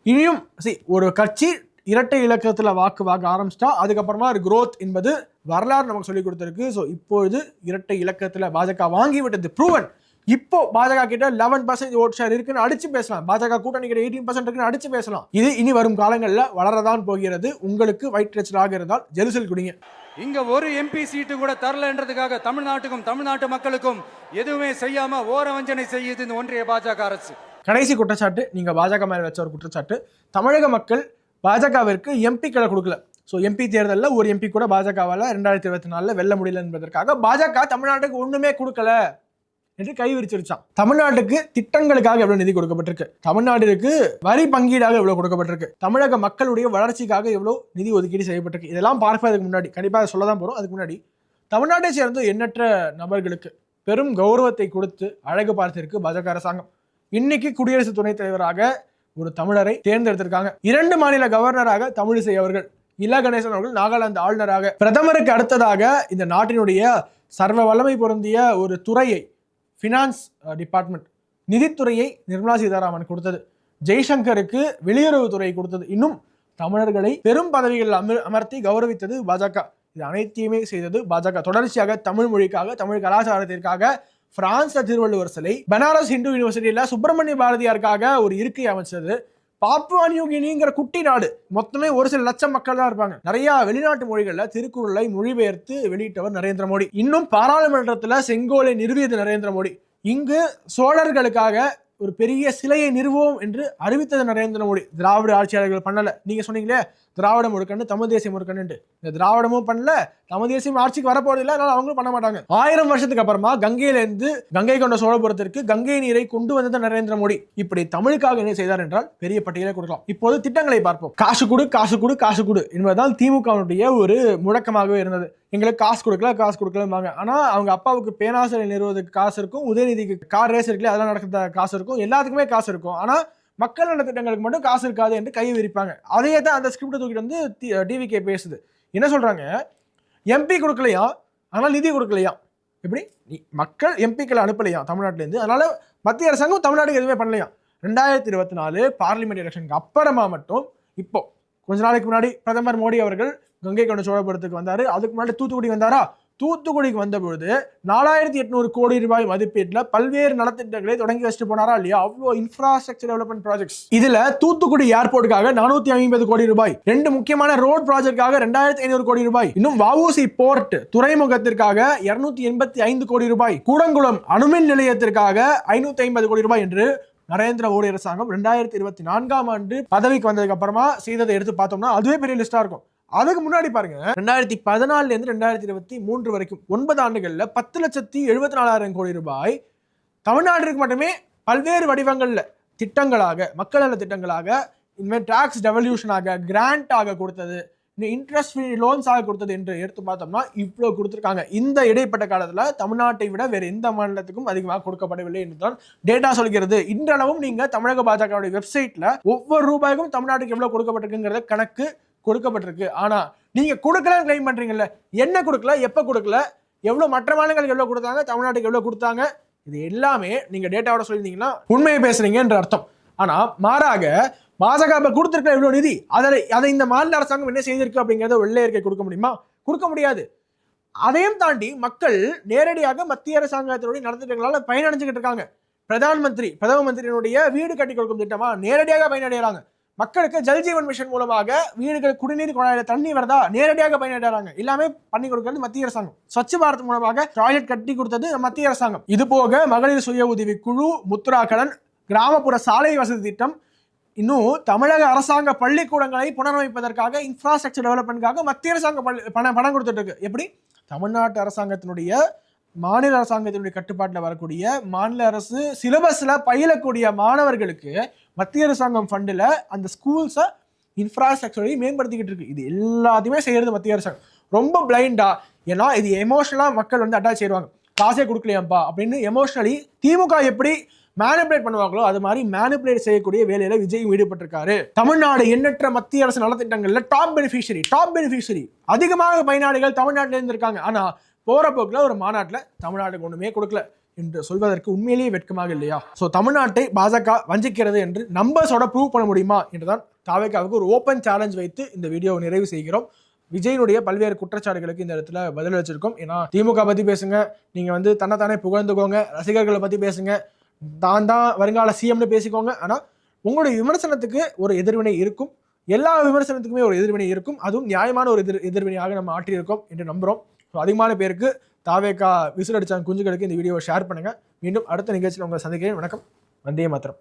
இனியும் சரி ஒரு கட்சி இரட்டை இலக்கத்தில் வாக்கு வாங்க ஆரம்பிச்சிட்டா அதுக்கப்புறமா ஒரு குரோத் என்பது வரலாறு நமக்கு சொல்லி கொடுத்துருக்கு. ஸோ இப்பொழுது இரட்டை இலக்கத்தில் பாஜக வாங்கி விட்டது ப்ரூவன் இப்போ பாஜக கிட்ட லெவன் பர்சன்ட் ஓட் ஷேர் இருக்குன்னு அடிச்சு பேசலாம். பாஜக கூட்டணி கிட்ட எயிட்டீன் பர்சன்ட் இருக்குன்னு அடிச்சு பேசலாம். இது இனி வரும் காலங்களில் வளரதான் போகிறது. உங்களுக்கு வயிற்றெச்சலாக இருந்தால் ஜெருசல் குடிங்க. இங்க ஒரு எம்பி சீட்டு கூட தரலன்றதுக்காக தமிழ்நாட்டுக்கும் தமிழ்நாட்டு மக்களுக்கும் எதுவுமே செய்யாம ஓரவஞ்சனை செய்யுது இந்த ஒன்றிய பாஜக அரசு. கடைசி குற்றச்சாட்டு நீங்க பாஜக மேல வச்ச ஒரு குற்றச்சாட்டு. தமிழக மக்கள் பாஜகவிற்கு எம்பிக்களை கொடுக்கல. ஸோ எம்பி தேர்தலில் ஒரு எம்பி கூட பாஜகவால் ரெண்டாயிரத்தி இருபத்தி நாலில் வெல்ல முடியல என்பதற்காக பாஜக தமிழ்நாட்டுக்கு ஒண்ணுமே கொடுக்கல. என்று கை விரிச்சிருச்சான் தமிழ்நாட்டுக்கு திட்டங்களுக்காக எவ்வளவு நிதி கொடுக்கப்பட்டிருக்கு? தமிழ்நாட்டிற்கு வரி பங்கீடாக எவ்வளவு கொடுக்கப்பட்டிருக்கு? தமிழக மக்களுடைய வளர்ச்சிக்காக எவ்வளவு நிதி ஒதுக்கீடு செய்யப்பட்டிருக்கு? இதெல்லாம் பார்ப்பதற்கு முன்னாடி. கண்டிப்பாக சொல்ல தான் போறோம். அதுக்கு முன்னாடி தமிழ்நாட்டை சேர்ந்த எண்ணற்ற நபர்களுக்கு பெரும் கௌரவத்தை கொடுத்து அழகு பார்த்திருக்கு பாஜக அரசாங்கம். இன்னைக்கு குடியரசு துணைத் தலைவராக ஒரு தமிழரை தேர்ந்தெடுத்திருக்காங்க. இரண்டு மாநில கவர்னராக தமிழிசை அவர்கள் இலா கணேசன் அவர்கள் நாகாலாந்து ஆளுநராக. பிரதமருக்கு அடுத்ததாக இந்த நாட்டினுடைய சர்வ வல்லமை பொருந்திய ஒரு துறையை ஃபினான்ஸ் டிபார்ட்மெண்ட் uh, நிதித்துறையை நிர்மலா சீதாராமன் கொடுத்தது. ஜெய்சங்கருக்கு வெளியுறவுத்துறை கொடுத்தது. இன்னும் தமிழர்களை பெரும் பதவிகளில் அமர் அமர்த்தி கௌரவித்தது பாஜக. இது அனைத்தையுமே செய்தது பாஜக. தொடர்ச்சியாக தமிழ் மொழிக்காக தமிழ் கலாச்சாரத்திற்காக பிரான்ஸ்ல திருவள்ளுவர் சிலை பனாரஸ் ஹிந்து யூனிவர்சிட்டியில சுப்பிரமணிய பாரதியாருக்காக ஒரு இருக்கை அமைச்சது. பாப்புவா நியூகினிங்கிற குட்டி நாடு. மொத்தமே ஒரு சில லட்சம் மக்கள் தான் இருப்பாங்க. நிறைய வெளிநாட்டு மொழிகள்ல திருக்குறளை மொழிபெயர்த்து வெளியிட்டவர் நரேந்திர மோடி. இன்னும் பாராளுமன்றத்துல செங்கோலை நிறுவியது நரேந்திர மோடி. இங்கு சோழர்களுக்காக ஒரு பெரிய சிலையை நிறுவோம் என்று அறிவித்தது நரேந்திர மோடி. திராவிட ஆட்சியாளர்கள் பண்ணல. நீங்க சொன்னீங்களே திராவிடம் ஒரு கண்ணு தமிழ் தேசியம் ஒரு கண்ணுன்ட்டு இந்த திராவிடமும் பண்ணல நம்ம தேசியம் ஆட்சிக்கு வரப்போறது இல்லை அதனால அவங்களும் பண்ண மாட்டாங்க. ஆயிரம் வருஷத்துக்கு அப்புறமா கங்கையிலேருந்து கங்கை கொண்ட சோழபுரத்திற்கு கங்கை நீரை கொண்டு வந்தது நரேந்திர மோடி. இப்படி தமிழுக்காக என்ன செய்தார் என்றால் பெரிய பட்டியலை கொடுக்கலாம். இப்போது திட்டங்களை பார்ப்போம். காசு கொடு காசு கொடு காசு கொடு என்பதுதான் திமுகவுடைய ஒரு முழக்கமாகவே இருந்தது. எங்களுக்கு காசு கொடுக்கல காசு கொடுக்கலம்பாங்க. ஆனா அவங்க அப்பாவுக்கு பேனாசிலை நிறுவதுக்கு காசு இருக்கும் உதயநிதிக்கு கார் ரேஸ் இருக்குல்ல அதெல்லாம் நடக்கிற காசு இருக்கும். எல்லாத்துக்குமே காசு இருக்கும். ஆனா மக்கள் நல திட்டங்களுக்கு மட்டும் காசு இருக்காது என்று கை விரிப்பாங்க. அதையே தான் அந்த ஸ்கிரிப்ட் தூக்கிட்டு வந்து டிவிகே பேசுது. என்ன சொல்றாங்க? எம்பி கொடுக்கலையா? ஆனால் நிதி கொடுக்கலையா? எப்படி? நீ- மக்கள் எம்பிக்களை அனுப்பலையா தமிழ்நாட்டிலேருந்து? அதனால் மத்திய அரசாங்கம் தமிழ்நாட்டுக்கு எதுவுமே பண்ணலையா? ரெண்டாயிரத்தி இருபத்தி நாலு பார்லிமெண்ட் எலெக்ஷனுக்கு அப்புறமா மட்டும் இப்போ கொஞ்ச நாளைக்கு முன்னாடி பிரதமர் மோடி அவர்கள் கங்கை கொண்ட சோழபுரத்துக்கு வந்தார். அதுக்கு முன்னாடி தூத்துக்குடி வந்தாரா? தூத்துக்குடிக்கு வந்த பொழுது நாலாயிரத்தி எட்நூறு கோடி ரூபாய் மதிப்பீட்டில் பல்வேறு நலத்திட்டங்களை தொடங்கி வச்சுட்டு போனாரா இல்லையா? அவ்வளோ இன்ஃப்ராஸ்ட்ரக்சர் டெவலப்மெண்ட் ப்ராஜெக்ட்ஸ் இதுல தூத்துக்குடி ஏர்போர்ட்டுக்காக நானூத்தி ஐம்பது கோடி ரூபாய் ரெண்டு முக்கியமான ரோட் ப்ராஜெக்ட்காக ரெண்டாயிரத்தி ஐநூறு கோடி ரூபாய் இன்னும் வவுசி போர்ட் துறைமுகத்திற்காக இருநூத்தி எண்பத்தி ஐந்து கோடி ரூபாய் கூடங்குளம் அணுமின் நிலையத்திற்காக ஐநூத்தி ஐம்பது கோடி ரூபாய் என்று நரேந்திர மோடி அரசாங்கம் ரெண்டாயிரத்தி இருபத்தி நான்காம் ஆண்டு பதவிக்கு வந்ததுக்கு அப்புறமா செய்ததை எடுத்து பார்த்தோம்னா அதுவே பெரிய லிஸ்டா இருக்கும். அதுக்கு முன்னாடி பாருங்க ரெண்டாயிரத்தி பதினாலுல இருந்து ரெண்டாயிரத்தி இருபத்தி மூன்று வரைக்கும் ஒன்பது ஆண்டுகள்ல பத்து லட்சத்தி எழுபத்தி நாலாயிரம் கோடி ரூபாய் தமிழ்நாட்டிற்கு மட்டுமே பல்வேறு வடிவங்கள்ல திட்டங்களாக மக்கள் நல திட்டங்களாக இனிமேல் டாக்ஸ் டெவல்யூஷனாக கிராண்டாக கொடுத்தது இந்த இன்ட்ரெஸ்ட் ஃப்ரீ லோன்ஸாக கொடுத்தது என்று எடுத்து பார்த்தோம்னா இவ்வளோ கொடுத்துருக்காங்க. இந்த இடைப்பட்ட காலத்தில் தமிழ்நாட்டை விட வேறு எந்த மாநிலத்துக்கும் அதிகமாக கொடுக்கப்படவில்லை என்று தான் டேட்டா சொல்கிறது. இன்றளவும் நீங்கள் தமிழக பாஜகவுடைய வெப்சைட்டில் ஒவ்வொரு ரூபாய்க்கும் தமிழ்நாட்டுக்கு எவ்வளோ கொடுக்கப்பட்டிருக்குங்கிறத கணக்கு கொடுக்கப்பட்டிருக்கு. ஆனால் நீங்கள் கொடுக்கலன்னு கிளைம் பண்ணுறீங்கல்ல என்ன கொடுக்கல எப்போ கொடுக்கல எவ்வளோ மற்ற மாநிலங்களுக்கு எவ்வளோ கொடுத்தாங்க தமிழ்நாட்டுக்கு எவ்வளோ கொடுத்தாங்க இது எல்லாமே நீங்கள் டேட்டாவோட சொல்லியிருந்தீங்கன்னா உண்மையை பேசுறீங்க என்ற அர்த்தம். ஆனால் மாறாக பாஜக இப்ப கொடுத்திருக்கிற இவ்வளவு நிதி அதை அதை இந்த மாநில அரசாங்கம் என்ன செய்திருக்கு அப்படிங்கறத வெள்ளை அறிக்கை கொடுக்க முடியுமா? கொடுக்க முடியாது. அதையும் தாண்டி மக்கள் நேரடியாக மத்திய அரசாங்கத்தினுடைய நலத்திட்டங்களால பயனடைஞ்சுக்கிட்டு இருக்காங்க. பிரதான் மந்திரி பிரதம மந்திரியினுடைய வீடு கட்டி கொடுக்கும் திட்டமா நேரடியாக பயனடைகிறாங்க மக்களுக்கு ஜல்ஜீவன் மிஷன் மூலமாக வீடுகள் குடிநீர் குழாயில தண்ணி வருதா நேரடியாக பயனடைறாங்க. எல்லாமே பண்ணி கொடுக்கறது மத்திய அரசாங்கம். ஸ்வச் பாரத் மூலமாக டாய்லெட் கட்டி கொடுத்தது மத்திய அரசாங்கம். இது போக மகளிர் சுய உதவி குழு முத்ரா கடன் கிராமப்புற சாலை வசதி திட்டம் இன்னும் தமிழக அரசாங்க பள்ளிக்கூடங்களை புனரமைப்பதற்காக இன்ஃப்ராஸ்ட்ரக்சர் டெவலப்மெண்ட்காக மத்திய அரசாங்கம் பள்ளி- பணம் பணம் கொடுத்துட்டு இருக்கு. எப்படி? தமிழ்நாட்டு அரசாங்கத்தினுடைய மாநில அரசாங்கத்தினுடைய கட்டுப்பாட்டில் வரக்கூடிய மாநில அரசு சிலபஸில் பயிலக்கூடிய மாணவர்களுக்கு மத்திய அரசாங்கம் ஃபண்டில் அந்த ஸ்கூல்ஸை இன்ஃப்ராஸ்ட்ரக்சரையும் மேம்படுத்திக்கிட்டு இருக்கு. இது எல்லாத்தையுமே செய்கிறது மத்திய அரசாங்கம். ரொம்ப பிளைண்டா ஏன்னா இது எமோஷனலாக மக்கள் வந்து அட்டாச் செய்வாங்க காசே கொடுக்கலையாம்ப்பா அப்படின்னு எமோஷனலி திமுக எப்படி மேனிபுலேட் பண்ணுவாங்களோ அது மாதிரி மேனிபுலேட் செய்யக்கூடிய வேலையில விஜய் ஈடுபட்டிருக்காரு. தமிழ்நாடு எண்ணற்ற மத்திய அரசு நலத்திட்டங்கள்ல டாப் பெனிஃபிஷரி டாப் பெனிஃபிஷரி அதிகமாக பயனாளிகள் தமிழ்நாட்டில இருந்திருக்காங்க. ஆனா போகிற போக்கில் ஒரு மாநாட்டில் தமிழ்நாட்டுக்கு ஒன்றுமே கொடுக்கல என்று சொல்வதற்கு உண்மையிலேயே வெட்கமாக இல்லையா? ஸோ தமிழ்நாட்டை பாஜக வஞ்சிக்கிறது என்று நம்பர்ஸோட ப்ரூவ் பண்ண முடியுமா? என்றுதான் தாவேக்காவுக்கு ஒரு ஓப்பன் சேலஞ்ச் வைத்து இந்த வீடியோவை நிறைவு செய்கிறோம். விஜயனுடைய பல்வேறு குற்றச்சாட்டுகளுக்கு இந்த இடத்துல பதில் வச்சிருக்கோம் ஏன்னா திமுக பற்றி பேசுங்க நீங்கள் வந்து தன்னைத்தானே புகழ்ந்துக்கோங்க ரசிகர்களை பற்றி பேசுங்க தான் தான் வருங்கால சிஎம்னு பேசிக்கோங்க. ஆனால் உங்களுடைய விமர்சனத்துக்கு ஒரு எதிர்வினை இருக்கும். எல்லா விமர்சனத்துக்குமே ஒரு எதிர்வினை இருக்கும். அதுவும் நியாயமான ஒரு எதிர் எதிர்வினையாக நம்ம ஆற்றியிருக்கோம் என்று நம்புகிறோம் ஸோ அதிகமான பேருக்கு தாவேக்கா விசில் அடிச்சாங்க குஞ்சுகளுக்கு இந்த வீடியோவை ஷேர் பண்ணுங்கள் மீண்டும் அடுத்த நிகழ்ச்சியில் உங்களை சந்திக்கிறேன். வணக்கம். வந்தே மாத்திரம்.